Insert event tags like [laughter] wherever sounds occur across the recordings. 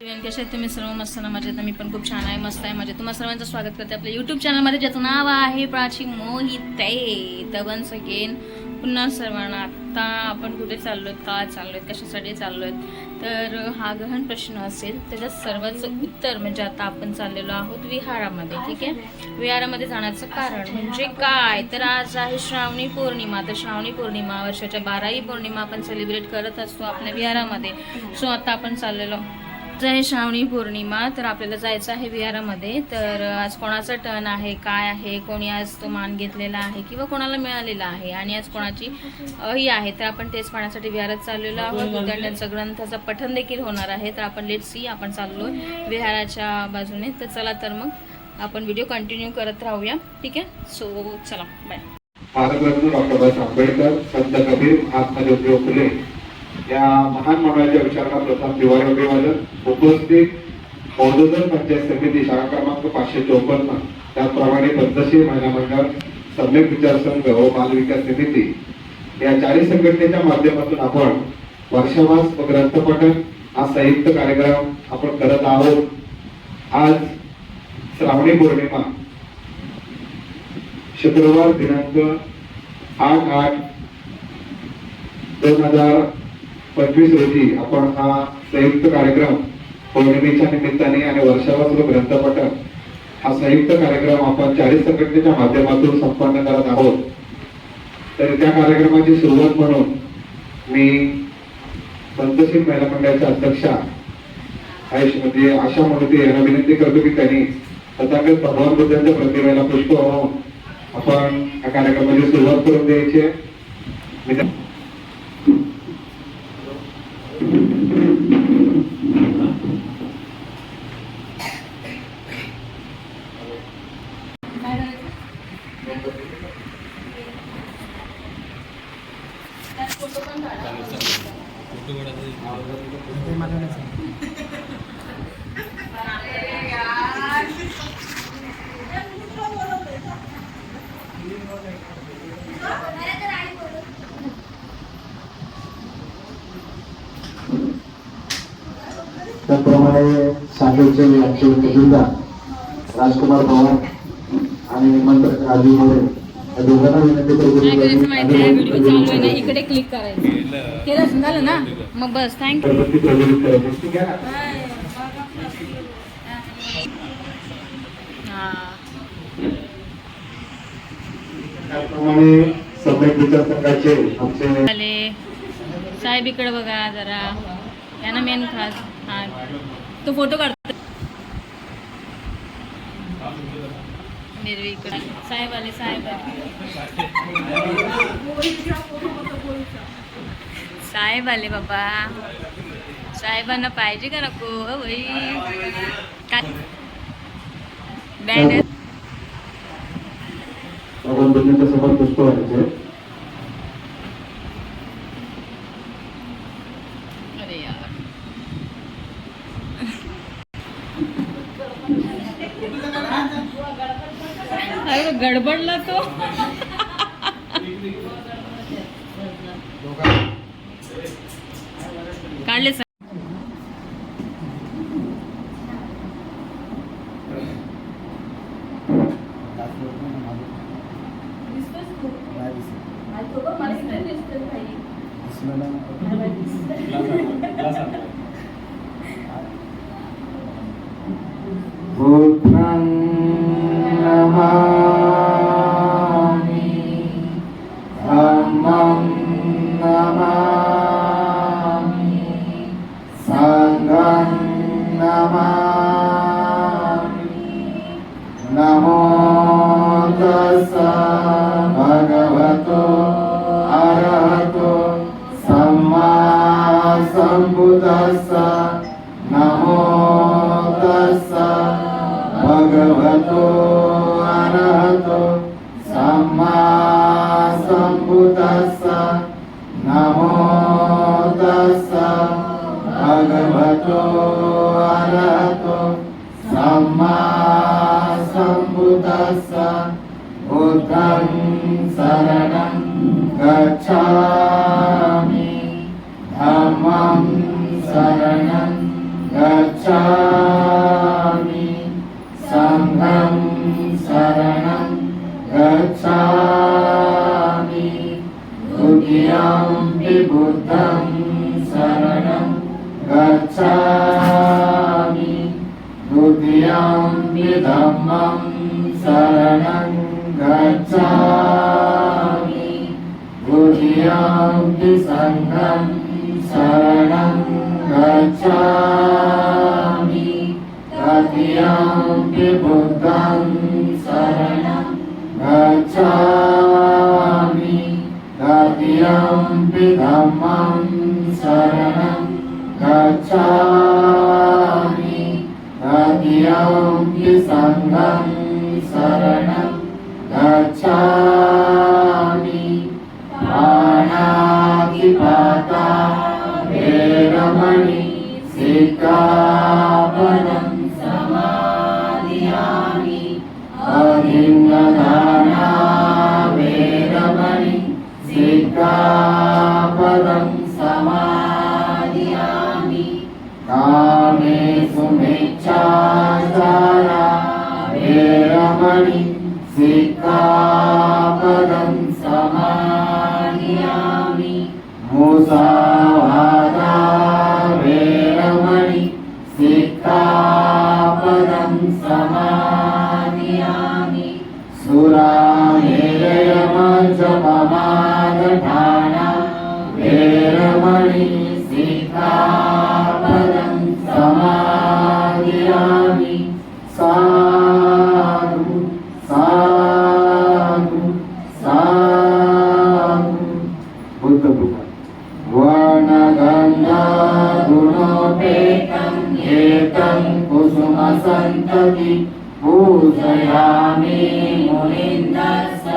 कसे आहेत तुम्ही सर्व मस्त ना मजेत. मी पण खूप छान आहे मस्त आहे मजेत. तुम्हाला सर्वांचं स्वागत करते आपल्या युट्यूब चॅनलमध्ये ज्याचं नाव आहे प्राची मोहिते. तर वन्स अगेन पुन्हा सर्वांना आत्ता आपण कुठे चाललो आहेत का चाललो आहेत कशासाठी चाललो आहेत तर हा ग्रहण प्रश्न असेल त्याच्यात सर्वांचं उत्तर म्हणजे आता आपण चाललेलो आहोत विहारामध्ये ठीक आहे? विहारामध्ये जाण्याचं कारण म्हणजे काय? तर आज आहे श्रावणी पौर्णिमा. तर श्रावणी पौर्णिमा वर्षाच्या बाराही पौर्णिमा आपण सेलिब्रेट करत असतो आपल्या विहारामध्ये. सो आता आपण चाललेलो आज आहे श्रावणी पौर्णिमा. तर आपल्याला जायचं आहे विहारामध्ये. तर आज कोणाचा टर्न आहे काय आहे कोणी आज तो मान घेतलेला आहे किंवा कोणाला मिळालेला आहे आणि आज कोणाची ही आहे. तर आपण तेच पाहण्यासाठी विहारात चाललेलो आहोत. उद्यानाचं ग्रंथाचं पठण देखील होणार आहे. तर आपण लेट सी आपण चाललो विहाराच्या बाजूने. तर चला तर मग आपण व्हिडिओ कंटिन्यू करत राहूया. ठीक आहे? सो चला. बाय भारतरत्न डॉक्टर बाबासाहेब आंबेडकर संत कबीर महात्मा ज्योतिराव फुले या महान मानवाच्या विचारांना प्रथम दिवाळी अभिवादन उपस्थित बौद्धधन पंचायत समिती शाळा क्रमांक पाचशे चौपन्न. त्याचप्रमाणे पद्धतशीर महिला मंडळ सम्यक विचार संघ व बाल विकास समिती. या चारही संघटनेच्या माध्यमातून आपण वर्षावास व ग्रंथपठण हा संयुक्त कार्यक्रम आपण करत आहोत. आज श्रावणी पौर्णिमा. शुक्रवार दिनांक आठ आठ दोन हजार पंचवीस रोजी आपण हा संयुक्त कार्यक्रम पौर्णिमेच्या निमित्ताने आणि वर्षावास व ग्रंथपठण हा संयुक्त कार्यक्रम आपण चाळीस संघटनेच्या माध्यमातून संपन्न करत आहोत तर त्या कार्यक्रमाची सुरुवात म्हणून मी पंतशील महिला मंडळाच्या अध्यक्षा आयुष श्रीमती म्हणजे आशा मूर्ती यांना विनंती करतो की त्यांनी तथागत भगवान बुद्धांच्या प्रतिमेला पुष्प वाहून आपण या कार्यक्रमाची सुरुवात करून द्यायची आहे. मी त्या- त्याप्रमाणे सांगलीचे आमचे तहसीलदार राजकुमार पवार आणि मंत्र राजू मोरे. काय करायचं माहिती आहे व्हिडिओ चालू आहे ना इकडे क्लिक करायचं. केलं झालं ना? मग बस थँक्यू साहेब इकडे बघा जरा. यांना मेन खास हा. तो फोटो काढतो. निर्वी इकडे साहेब आले साहेब. आले साहेब आले बाबा. साहेबांना पाहिजे का नको? अ बाई काय बँड भगवान बुद्धांच्या समोर पुष्प व्हायचे अरे यार अरे गडबडला तो. [laughs] काढले सम्बुद्धस्स नमो तस्स भगवतो अरहतो सम्मा सम्बुद्धस्स नमो तस्स भगवतो अरहतो सम्मा सम्बुद्धस्स बुद्धं शरणं गच्छामि द्वितीयं बुद्धं शरणं गच्छामि द्वितीयं धम्मं शरणं गच्छामि द्वितीयं सङ्घं शरणं गच्छामि तृतीयं बुद्धं शरणं गच्छामि तृतीयं धम्मं शरणं गच्छामि तृतीयं सङ्घं शरणं गच्छामि पाणातिपाता वेरमणि सिक्खापदं कुसुमसन्तति पूजयामि मुनिन्दस्य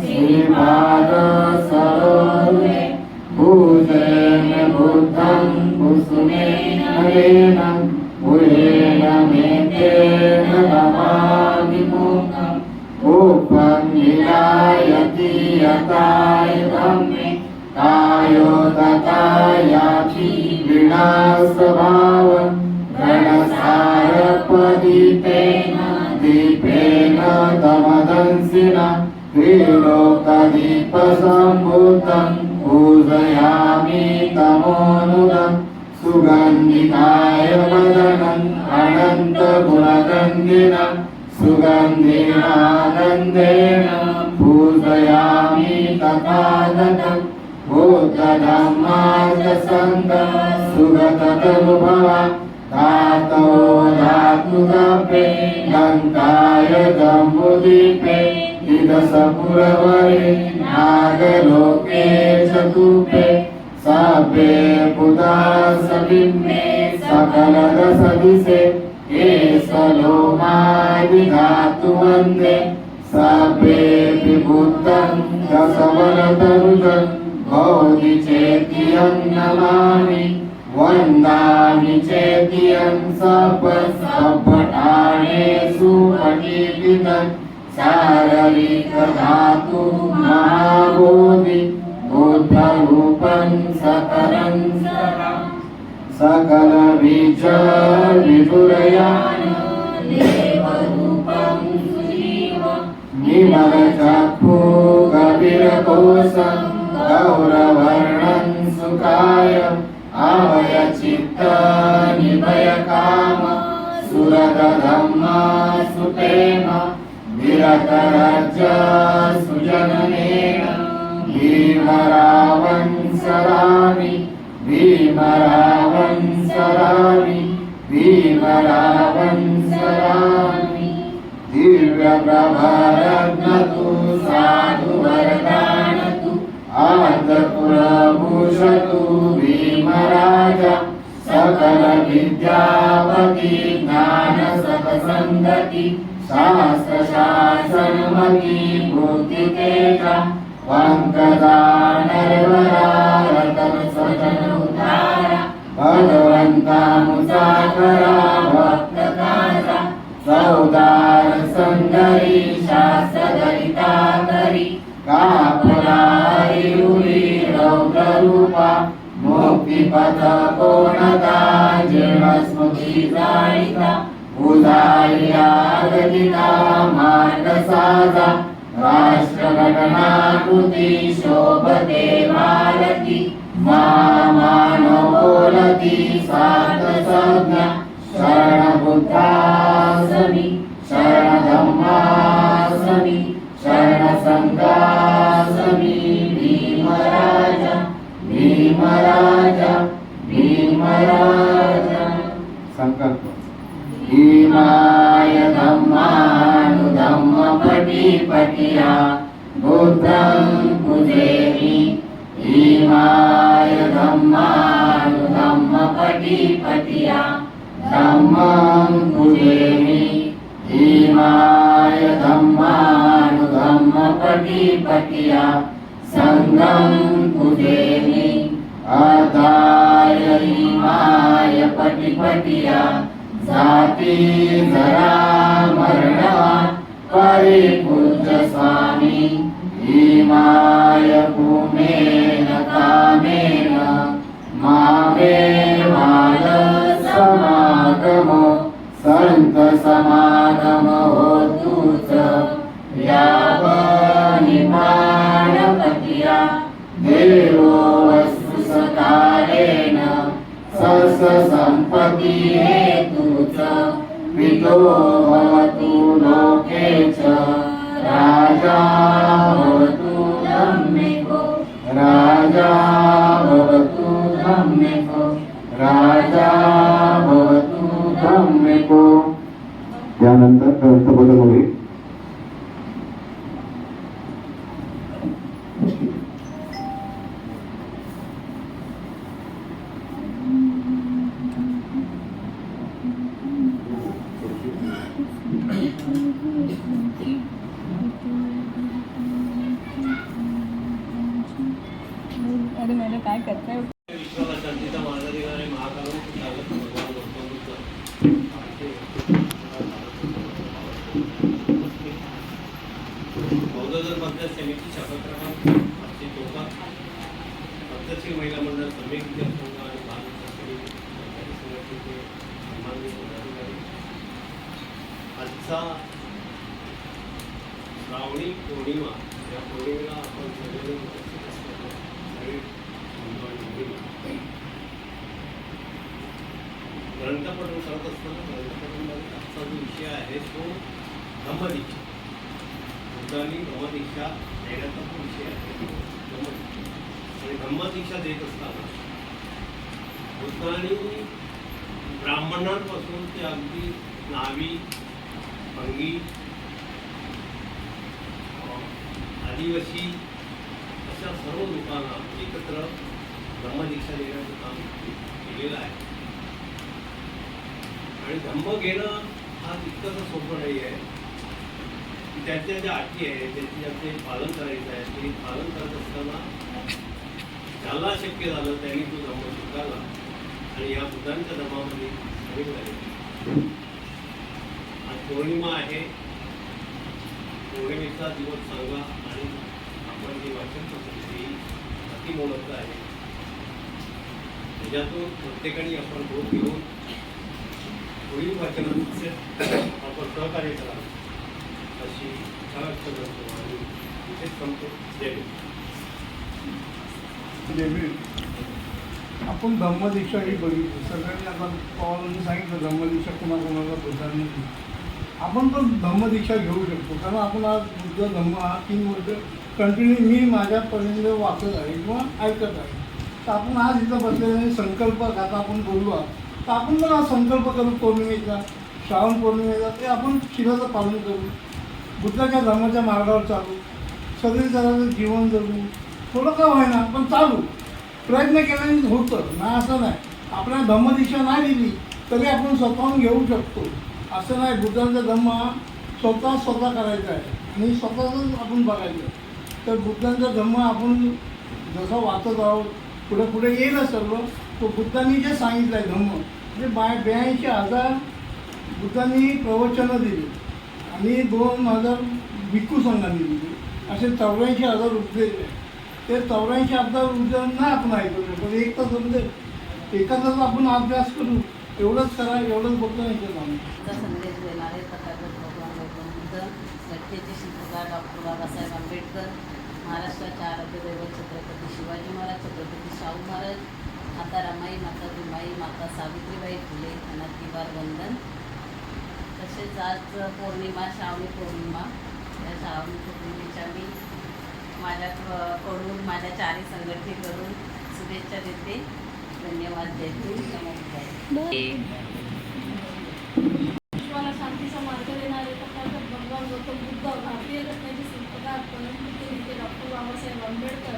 श्रीपादसरोजे मेते उपनिनायतीयताय आयोगतायाचिणा स्वभाव गणसारपदीपे दीपेन तमदंसिना त्रिलोकदीपसा सुगन्धिकाय वदनम् अनन्तगुणगन्धिनं सुगन्धिनानन्देन पूजयामि तथागतम् भूतधम्मार्गसङ्ग सुगततनुभव धातो धातुदपे लङ्काय जम्बुदीपे इदसपुरवरे नागलोके चतुपे े बुधा सविन्ने सकलदश ये सलोमादिधातु वन्दे मारि धातु मन्दे भवति विभुदं दशरदरुदौरि चेतियं नमानि वन्दानि चेतियं सपठाणेषु पटिविदन् सारलि महाबोधि। बुद्धरूपं सकलं सकलबीज विदुरयान निमलचक्षु गभीरकोशं गौरवर्णं सुखाय आवयचित्त निभयकाम सुरतधम्मा सुतेन विरतराज्य सुजननेन भीमरावं सरामि भीमरावं सरामि भीमरावं सरामि दिव्यप्रभरत्नतु साधु वरदानतु आर्धपुरभूषतु भीमराज सकलविद्यापति ज्ञानसपसन्दति ज्ञान सतसङ्गति शास्त्र भगवंता मुसाफरा भक्त काजा सुंदरी संगरी करी कापलारी उरी रौद्र रूपा कोणता जीर्ण स्मृती उदार्या गदिता मार्ग राष्ट्रघटना शोभते भारती। मान बोलती सात संज्ञा शरण আনন্দ প্রবর্তক आजचा श्रावणी पौर्णिमा या पौर्णिमेला आपण सगळेजण उपस्थित सगळे ग्रंथपठण करत असताना ग्रंथपठणमध्ये आजचा जो विषय आहे तो धम्मदीक्षा बुद्धांनी धम्मदीक्षा देण्याचा जो विषय आहे. धम्मदीक्षा आणि धम्मदीक्षा देत असताना बुद्धांनी ब्राह्मणांपासून ते अगदी नावी अंगी आदिवासी अशा सर्व लोकांना एकत्र धम्मदीक्षा देण्याचं काम केलेलं आहे. आणि धम्म घेणं हा तितकंसं सोपं नाही आहे. की त्याच्या ज्या अटी आहेत त्याचे ज्याचे पालन करायचं आहे ते पालन करत असताना ज्याला शक्य झालं त्यांनी तो धम्म स्वीकारला आणि या बुद्धांच्या धर्मामध्ये सामील झाले पौर्णिमा आहे. पौर्णिमेचा दिवस चांगला आणि आपण जे वाचन करतो ती अतिमोलक आहे. त्याच्यातून प्रत्येकाने आपण बोध घेऊन पुढील वाचनात आपण सहकार्य करा. अशी इच्छा व्यक्त करतो आणि संपतो जय आपण धम्मदीक्षा ही बघितली. सगळ्यांनी आता पवारांनी सांगितलं. धम्मदीक्षा कोणाकोणाला बुद्धांनी नाही. आपण पण धम्मदीक्षा घेऊ शकतो. कारण आपण आज बुद्ध धम्म हा तीन वर्ष कंटिन्यू मी माझ्यापर्यंत वाचत आहे किंवा ऐकत आहे. तर आपण आज इथं बसलेले संकल्प आता आपण बोललो आहोत. तर आपण पण आज संकल्प करू पौर्णिमेचा श्रावण पौर्णिमेचा ते आपण शिराचं पालन करू. बुद्धाच्या धर्माच्या मार्गावर चालू. सगळी जीवन जगू. थोडं का होईना पण चालू. प्रयत्न केल्याने होतं. ना असं नाही. आपल्याला धम्मदिशा नाही दिली तरी आपण स्वतःहून घेऊ शकतो. असं नाही बुद्धांचा धम्म हा स्वतः स्वतः करायचा आहे. आणि स्वतःच आपण बघायचं. तर बुद्धांचा धम्म आपण जसं वाचत आहोत पुढे पुढे येईल सर्व. तो बुद्धांनी जे सांगितलं आहे धम्म म्हणजे बाय ब्याऐंशी हजार बुद्धांनी प्रवचनं दिली आणि दोन हजार भिक्खू संघांनी दिली. असे चौऱ्याऐंशी हजार उपदेश आहे ते चौऱ्याऐंशी हजार उपदेश नाही आपण ऐकू शकतो एक तर समजेल तास आपण अभ्यास करू एवढंच करा एवढंच बोलतो नाही केलं आम्ही चा संदेश देणारे तथागत भगवान गौतम बुद्ध गडकेचे शिल्पकार डॉक्टर बाबासाहेब आंबेडकर महाराष्ट्राच्या आराध्य दैवत छत्रपती शिवाजी महाराज छत्रपती शाहू महाराज माता रमाई माता दुमाई माता सावित्रीबाई फुले यांना तिवार वंदन. तसेच आज पौर्णिमा श्रावणी पौर्णिमा या श्रावणी पौर्णिमेच्या मी माझ्या कडून माझ्या चारी संघटनेकडून शुभेच्छा देते. धन्यवाद. देते नमस्कार विश्वाला शांतीचा मार्ग देणारे तथागत भगवान गौतम बुद्ध भारतीय रत्नाचे शिल्पकार परमपूज्य डॉक्टर बाबासाहेब आंबेडकर.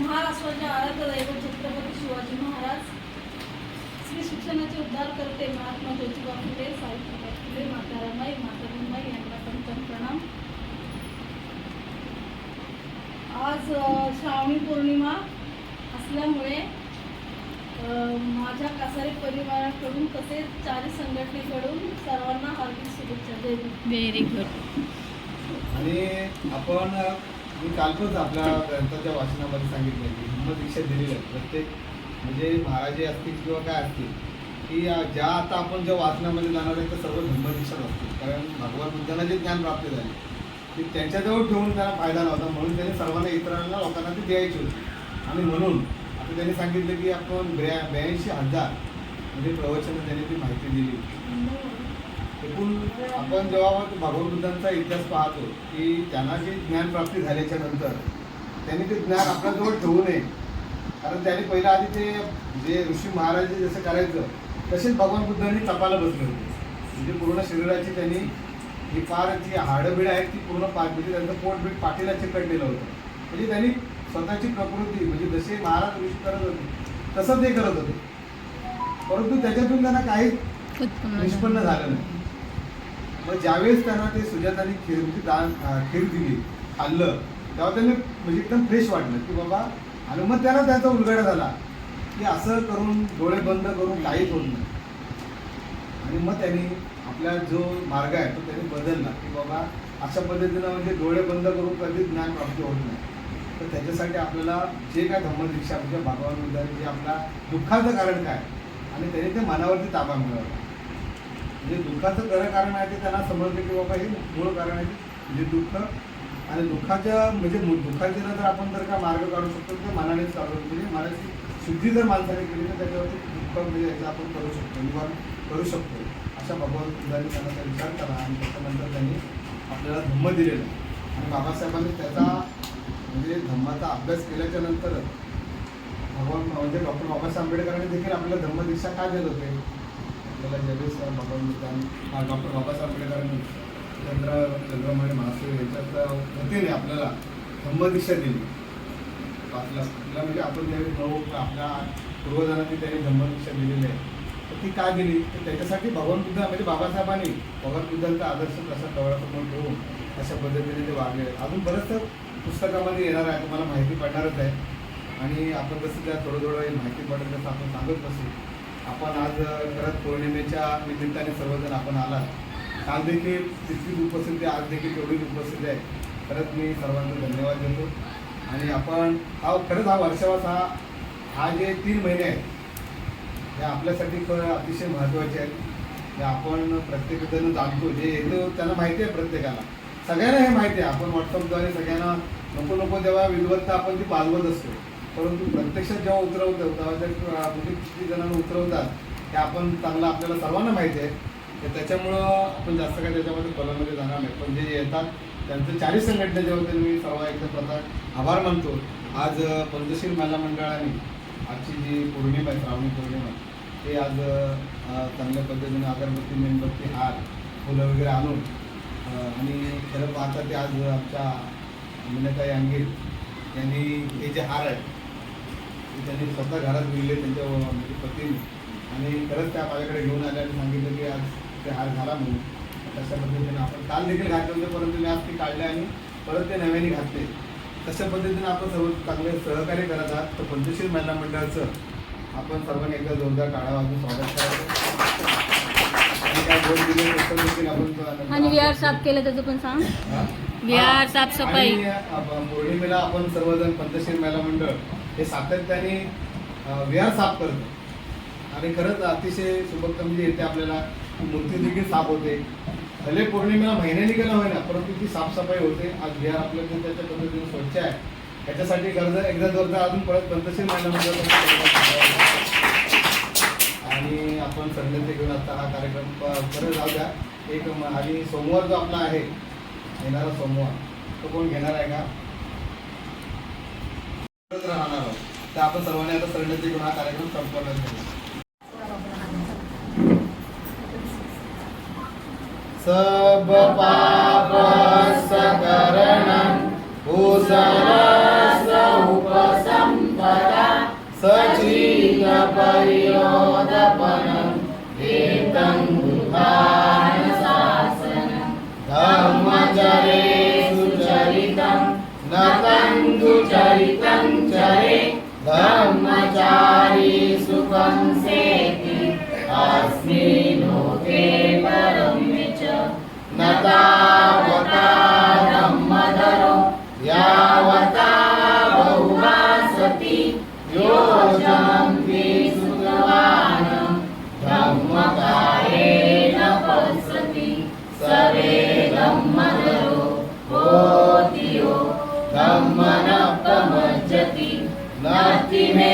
महाराष्ट्राचे आराध्य दैवत छत्रपती शिवाजी महाराज. श्री शिक्षणाचे उद्धार करते महात्मा ज्योतिबा फुले सावित्रीबाई फुले माता रमाई माता भीमाई यांना पंचम प्रणाम. आज श्रावणी पौर्णिमा असल्यामुळे माझ्या कासारी परिवाराकडून तसेच चारी संघटनेकडून सर्वांना हार्दिक शुभेच्छा. व्हेरी गुड आणि आपण मी कालच आपल्या ग्रंथाच्या वाचनामध्ये सांगितलं की हिंमत दीक्षा दिलेली आहे. प्रत्येक म्हणजे महाराजे असतील किंवा काय असतील की या- ज्या आता आपण ज्या वाचनामध्ये जाणार आहे ते सर्व धम्मदीक्षाच असतील. कारण भगवान बुद्धांना जे ज्ञान प्राप्त झाले ते त्यांच्याजवळ ठेवून त्यांना फायदा नव्हता. म्हणून त्यांनी सर्वांना इतरांना लोकांना ते द्यायची होती. आणि म्हणून तर त्यांनी सांगितलं की आपण ब्या ब्याऐंशी हजार म्हणजे प्रवचनं त्यांनी ती माहिती दिली. एकूण आपण जेव्हा भगवान बुद्धांचा इतिहास पाहतो की त्यांना जी ज्ञानप्राप्ती झाल्याच्यानंतर त्यांनी ते ज्ञान आपल्याजवळ ठेवू नये. कारण त्यांनी पहिलं आधी ते जे ऋषी महाराज जसं करायचं तसेच भगवान बुद्धांनी तपाला बसले होते. म्हणजे पूर्ण शरीराची त्यांनी ही फार जी हाडंबीड आहेत ती पूर्ण पाठ म्हणजे त्यांचं पोटबीट पाठीला चिकटलेलं होतं. म्हणजे त्यांनी स्वतःची प्रकृती म्हणजे जसे महाराज ऋषी करत होते तसं ते करत होते. परंतु त्याच्यातून त्यांना काही निष्पन्न झालं नाही. मग ज्यावेळेस त्यांना ते सुजाताने खीर म्हणजे दान खीर दिली खाल्लं तेव्हा त्यांनी म्हणजे एकदम फ्रेश वाटलं की बाबा आणि मग त्यांना त्याचा उलगडा झाला की असं करून डोळे बंद करून काहीच होत नाही. आणि मग त्यांनी आपला जो मार्ग आहे तो त्यांनी बदलला की बाबा अशा पद्धतीनं म्हणजे डोळे बंद करून कधीच ज्ञान प्राप्ती होत नाही. तर त्याच्यासाठी आपल्याला जे काय धम्मदीक्षा म्हणजे भगवान जे आपला दुःखाचं कारण काय? आणि त्यांनी ते मनावरती ताबा मिळवला. म्हणजे दुःखाचं खरं कारण आहे ते त्यांना समजलं की बाबा हे मूळ कारण आहे म्हणजे दुःख. आणि दुःखाच्या म्हणजे मु- दुःखाचे जर आपण जर का मार्ग काढू शकतो तर मनाने चालू म्हणजे मनाची शुद्धी जर माणसाने केली तर त्याच्यावरती दुःख म्हणजे याचा आपण करू शकतो निवारण करू शकतो. अशा भगवान त्यांना त्या विचार करा आणि त्याच्यानंतर त्यांनी आपल्याला धम्म दिलेलं आहे. आणि बाबासाहेबांनी त्याचा म्हणजे धम्माचा अभ्यास केल्याच्यानंतर भगवान म्हणजे डॉक्टर बाबासाहेब आंबेडकरांनी देखील आपल्याला धम्मदीक्षा का देत होते? आपल्याला ज्यावेळेस भगवान हा, डॉक्टर बाबासाहेब आंबेडकरांनी चंद्र चंद्रमणी महासू यांच्या वतीने आपल्याला धम्मदीक्षा दिली. पाच म्हणजे आपण ज्यावेळी नऊ आपल्या पूर्वजांनी त्यांनी धम्मदीक्षा दिलेली आहे तर ती का दिली? तर त्याच्यासाठी भगवान बुद्ध म्हणजे बाबासाहेबांनी भगवान बुद्धांचा आदर्श कसा डोळ्यासमोर ठेवून अशा पद्धतीने ते वागले अजून बरंचसं पुस्तकामध्ये येणार आहे तुम्हाला माहिती पडणारच आहे. आणि आपण कसं त्या थोडं थोडं माहिती पडत तसं आपण सांगत बसू. आपण आज करत पौर्णिमेच्या निमित्ताने सर्वजण आपण आलात. काल देखील तितकीच उपस्थिती आज देखील तेवढीच उपस्थिती आहे. खरंच मी सर्वांना धन्यवाद देतो. आणि आपण हा खरंच हा वर्षावास हा हा जे तीन महिने आहेत हे आपल्यासाठी ख- अतिशय महत्त्वाचे आहेत. हे आपण प्रत्येकजण जाणतो. जे येतो त्यांना माहिती आहे प्रत्येकाला. सगळ्यांना हे माहिती आहे. आपण व्हॉट्सअपद्वारे सगळ्यांना नको नको जेव्हा विद्वत्ता आपण ती बालवत असतो. परंतु प्रत्यक्षात जेव्हा उतरवतो तेव्हा त्या किती जणांना उतरवतात हे आपण चांगलं आपल्याला सर्वांना माहिती आहे. तर त्याच्यामुळं आपण जास्त काय त्याच्यामध्ये खोलामध्ये जाणार नाही. पण जे येतात त्यांचं चाळीस संघटनेच्या जेव्हा मी सर्व एकदा प्रथा आभार मानतो. आज पंचशील महिला मंडळाने आजची जी पौर्णिमा आहे श्रावणी पौर्णिमा ते आज चांगल्या पद्धतीने अगरबत्ती मेणबत्ती हार फुलं वगैरे आणून आणि खरं पाहता ते आज आमच्या मीनाताई अंगीर यांनी हे जे हार आहेत ते त्यांनी स्वतः घरात दिले त्यांच्या म्हणजे पतीने. आणि खरंच त्या माझ्याकडे घेऊन आल्या आणि सांगितलं की आज ते हार घाला म्हणून. तशा पद्धतीने आपण काल देखील घातले होते परंतु मी आज ते काढले आणि परत ते नव्याने घातले. तशा पद्धतीने आपण सर्व चांगले सहकार्य करत आहात. तर पंचशील महिला मंडळाचं आपण सर्वांनी एकदा जोरदार काढावा अजून स्वागत करायचं. आणि विहार साफ केलं त्याचं पण सांग. विहार साफसफाई. पौर्णिमेला आपण सर्वजण पंचशील महिला मंडळ हे सातत्याने विहार साफ करतो. आणि खरंच अतिशय सुबक म्हणजे येते आपल्याला मूर्ती देखील साफ होते. भले पौर्णिमेला महिन्याने केलं होईना परंतु ती साफसफाई होते. आज विहार आपल्या त्याच्या पद्धतीने स्वच्छ आहे. याच्यासाठी गरज एकदा जोरदार अजून परत पंतशीर महिला मंडळ आणि आपण संडेचे घेऊन आता हा कार्यक्रम प- परत जाऊ द्या. एक आणि सोमवार जो आपला आहे येणारा सोमवार तो कोण घेणार आहे का? राहणार तर आपण सर्वांनी आता संडेचे घेऊन हा कार्यक्रम संपवण्यात सब पाप सकरण भूसरस चरे ुचरितं नरं दुचरितं चरे ब्रह्मचारी सुखं धम्मनपमज्जति नास्ति मे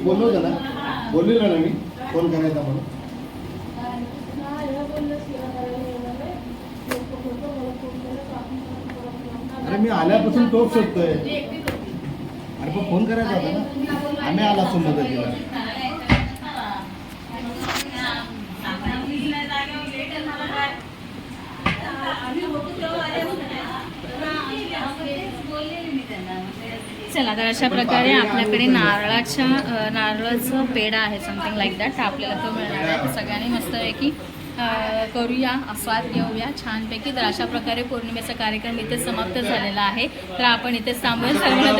मी बोललो होतो ना बोललेलो ना मी फोन करायचा म्हणून. अरे मी आल्यापासून तोच शोधतोय. अरे पण फोन करायचा होता ना. आम्ही आला असतो मदतीला आम्ही होतो तेव्हा बोललेले मी त्यांना चला तर अशा प्रकारे आपल्याकडे नारळाच्या नारळाचं पेढा आहे समथिंग लाईक दॅट आपल्याला तो मिळणार आहे. सगळ्यांनी मस्तपैकी करूया आस्वाद घेऊया छानपैकी. तर अशा प्रकारे पौर्णिमेचा कार्यक्रम इथे समाप्त झालेला आहे. तर आपण इथे थांबूया. सर्वांना